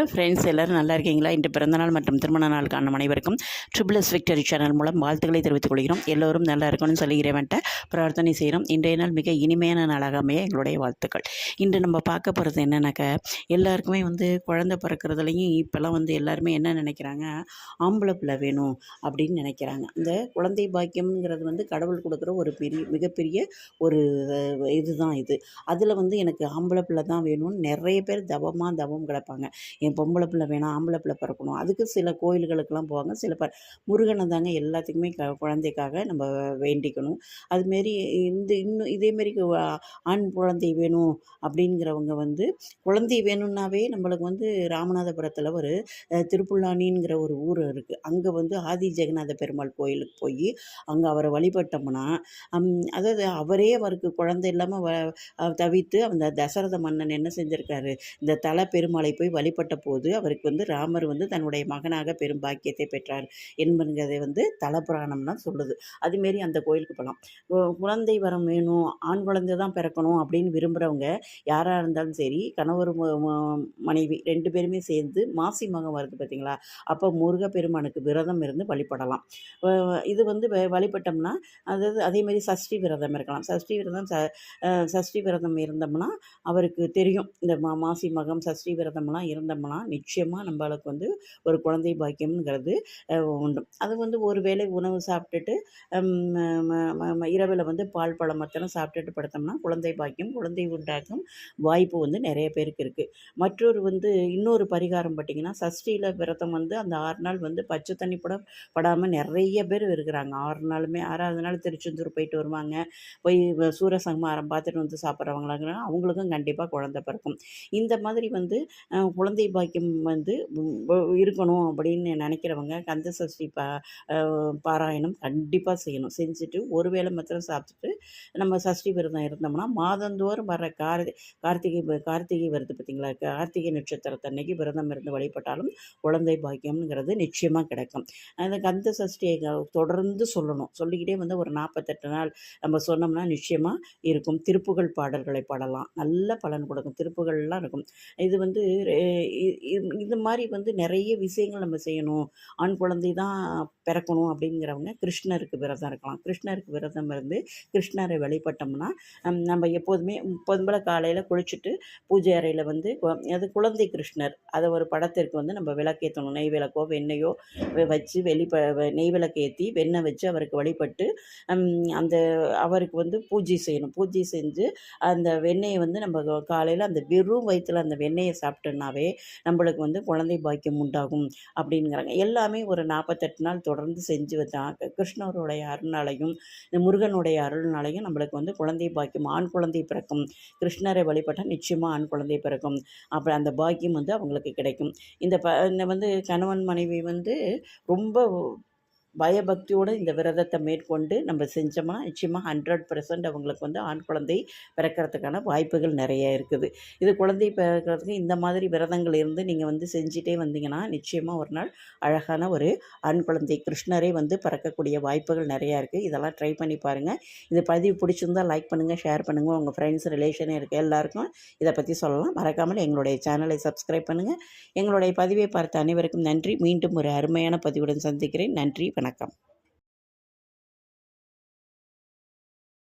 Hello friends எல்லோரும் நல்லா இருக்கீங்களா? இன்று பிறந்தநாள் மற்றும் திருமண நாள் காணும் அனைவருக்கும் ட்ரிபிள் எஸ் விக்டரி சேனல் மூலம் வாழ்த்துக்களை தெரிவித்துக் கொள்கிறோம். எல்லோரும் நல்லா இருக்கணும்னு சொல்லி இறைவன்ட்ட பிரார்த்தனை செய்கிறோம். இன்றைய நாள் மிக இனிமையான நாளாக அமைய எங்களுடைய வாழ்த்துக்கள். இன்று நம்ம பார்க்க போகிறது என்னென்னாக்கா எல்லாருக்குமே வந்து குழந்தை பிறக்கிறதுலையும் இப்போல்லாம் வந்து எல்லாருமே என்ன நினைக்கிறாங்க? ஆம்பளை பிள்ளை வேணும் அப்படின்னு நினைக்கிறாங்க. இந்த குழந்தை பாக்கியம்ங்கிறது வந்து கடவுள் கொடுக்குற ஒரு பெரிய மிகப்பெரிய ஒரு இதுதான் இது. அதில் வந்து எனக்கு ஆம்பளை பிள்ளை தான் வேணும்னு நிறைய பேர் தவமாக தவம் கிடப்பாங்க. பொம்பளை பிள்ளை வேணாம் ஆம்பளை பிள்ளை பிறக்கணும். அதுக்கு சில கோயில்களுக்கெல்லாம் போவாங்க. சில பேர் முருகனை தாங்க எல்லாத்துக்குமே க குழந்தைக்காக நம்ம வேண்டிக்கணும். அதுமாரி இந்த இன்னும் இதேமாரி ஆண் குழந்தை வேணும் அப்படிங்கிறவங்க வந்து குழந்தை வேணும்னாவே நம்மளுக்கு வந்து ராமநாதபுரத்தில் ஒரு திருப்புல்லானிங்கிற ஒரு ஊர் இருக்குது அங்கே வந்து ஆதி ஜெகநாத பெருமாள் கோயிலுக்கு போய் அங்கே அவரை வழிபட்டோம்னா அதாவது அவரே அவருக்கு குழந்தை இல்லாமல் வ தவித்து அந்த தசரத மன்னன் என்ன செஞ்சுருக்காரு? இந்த தலை பெருமாளை போய் வழிபட்ட போது அவருக்கு வந்து ராமர் வந்து தன்னுடைய மகனாக பெரும் பாக்கியத்தை பெற்றார் என்பதை வந்து தலபுராணம்னா சொல்லுது. அதுமாரி அந்த கோயிலுக்கு போகலாம் குழந்தை வரம் வேணும் ஆண் குழந்தை தான் பிறக்கணும் அப்படின்னு விரும்புகிறவங்க யாராக இருந்தாலும் சரி கணவர் மனைவி ரெண்டு பேருமே சேர்ந்து மாசி மகம் வருது பார்த்தீங்களா அப்போ முருகப்பெருமானுக்கு விரதம் இருந்து வழிபடலாம். இது வந்து வ- வழிபட்டோம்னா அதாவது அதேமாரி சஷ்டி விரதம் இருக்கலாம். சஷ்டி விரதம் ச சஷ்டி விரதம் இருந்தோம்னா அவருக்கு தெரியும். இந்த மா மாசி மகம் சஷ்டி விரதம்லாம் இருந்தோம்னா நிச்சயமாக நம்மளுக்கு வந்து ஒரு குழந்தை பாக்கியம்ங்கிறது உண்டு. அது வந்து ஒரு வேளை உணவு சாப்பிட்டுட்டு இரவில் வந்து பால் பழம் மத்தனம் சாப்பிட்டுட்டு படுத்தோம்னா குழந்தை பாக்கியம் குழந்தை உண்டாக்கும் வாய்ப்பு வந்து நிறைய பேருக்கு இருக்குது மற்றொரு வந்து இன்னொரு பரிகாரம் பார்த்திங்கன்னா சஷ்டியில் விரதம் வந்து அந்த ஆறு நாள் வந்து பச்சை தண்ணி கூட படாமல் நிறைய பேர் இருக்கிறாங்க. ஆறு நாளுமே ஆறாவது நாள் திருச்செந்தூர் போயிட்டு வருவாங்க. போய் வ- சூரசம்ஹாரம் பார்த்துட்டு வந்து சாப்பிட்றவங்களாங்க அவங்களுக்கும் கண்டிப்பாக குழந்தை பிறக்கும். இந்த மாதிரி வந்து குழந்தை குழந்தை பாக்கியம் வந்து இருக்கணும் அப்படின்னு நினைக்கிறவங்க கந்த சஷ்டி பா பாராயணம் கண்டிப்பாக செய்யணும். செஞ்சுட்டு ஒரு வேளை மாத்திரம் சாப்பிட்டுட்டு நம்ம சஷ்டி விரதம் இருந்தோம்னா மாதந்தோறும் வர கார்த்தி கார்த்திகை கார்த்திகை வருது பார்த்தீங்களா? கார்த்திகை நட்சத்திரத்தன்னைக்கு விரதம் இருந்து வழிபட்டாலும் குழந்தை பாக்கியம்ங்கிறது நிச்சயமாக கிடைக்கும். அந்த கந்த சஷ்டியை தொடர்ந்து சொல்லணும். சொல்லிக்கிட்டே வந்து ஒரு நாற்பத்தெட்டு நாள் நம்ம சொன்னோம்னா நிச்சயமாக இருக்கும். திருப்புகழ் பாடல்களை பாடலாம். நல்ல பலன் கொடுக்கும். திருப்புகள்லாம் இருக்கும். இது வந்து இது மாதிரி வந்து நிறைய விஷயங்கள் நம்ம செய்யணும். ஆண் குழந்தை தான் பிறக்கணும் அப்படிங்கிறவங்க கிருஷ்ணருக்கு விரதம் இருக்கலாம். கிருஷ்ணருக்கு விரதம் இருந்து கிருஷ்ணரை வழிபட்டோம்னா நம்ம எப்போதுமே பொதுபல காலையில் குளிச்சுட்டு பூஜை அறையில் வந்து கு- அது குழந்தை கிருஷ்ணர். அதை ஒரு படத்திற்கு வந்து நம்ம விளக்கேற்றணும் நெய் விளக்கோ வெண்ணையோ வச்சு வெளி ப நெய் விளக்கேற்றி வெண்ணெய் வச்சு அவருக்கு வழிபட்டு அந்த அவருக்கு வந்து பூஜை செய்யணும். பூஜை செஞ்சு அந்த வெண்ணெயை வந்து நம்ம காலையில் அந்த வெறும் வயிற்றில் அந்த வெண்ணெயை சாப்பிட்டோன்னாவே நம்மளுக்கு வந்து குழந்தை பாக்கியம் உண்டாகும் அப்படிங்கிறாங்க. எல்லாமே ஒரு நாற்பத்தெட்டு நாள் தொடர்ந்து செஞ்சு வச்சா கிருஷ்ணருடைய அருள்னாலையும் இந்த முருகனுடைய அருள்னாலையும் நம்மளுக்கு வந்து குழந்தை பாக்கியம் ஆண் குழந்தை பிறக்கும். கிருஷ்ணரை வழிபட்டால் நிச்சயமாக ஆண் குழந்தை பிறக்கும். அப்புறம் அந்த பாக்கியம் வந்து அவங்களுக்கு கிடைக்கும். இந்த ப இந்த வந்து கணவன் மனைவி வந்து ரொம்ப பயபக்தியோடு இந்த விரதத்தை மேற்கொண்டு நம்ம செஞ்சோம்னா நிச்சயமாக ஹண்ட்ரட் பர்சன்ட் அவங்களுக்கு வந்து ஆண் குழந்தை பிறக்கிறதுக்கான வாய்ப்புகள் நிறைய இருக்குது. இது குழந்தை பிறக்கிறதுக்கு இந்த மாதிரி விரதங்கள் இருந்து நீங்கள் வந்து செஞ்சிட்டே வந்தீங்கன்னா நிச்சயமாக ஒரு நாள் அழகான ஒரு ஆண் குழந்தை கிருஷ்ணரே வந்து பிறக்கக்கூடிய வாய்ப்புகள் நிறையா இருக்குது இதெல்லாம் ட்ரை பண்ணி பாருங்கள் இது பதிவு பிடிச்சிருந்தா லைக் பண்ணுங்கள் ஷேர் பண்ணுங்கள் உங்கள் ஃப்ரெண்ட்ஸ் ரிலேஷன் இருக்க எல்லாருக்கும் இதை பற்றி சொல்லலாம். மறக்காமல் எங்களுடைய சேனலை சப்ஸ்கிரைப் பண்ணுங்கள் எங்களுடைய பதிவை பார்த்த அனைவருக்கும் நன்றி. மீண்டும் ஒரு அருமையான பதிவுடன் சந்திக்கிறேன். நன்றி வணக்கம்.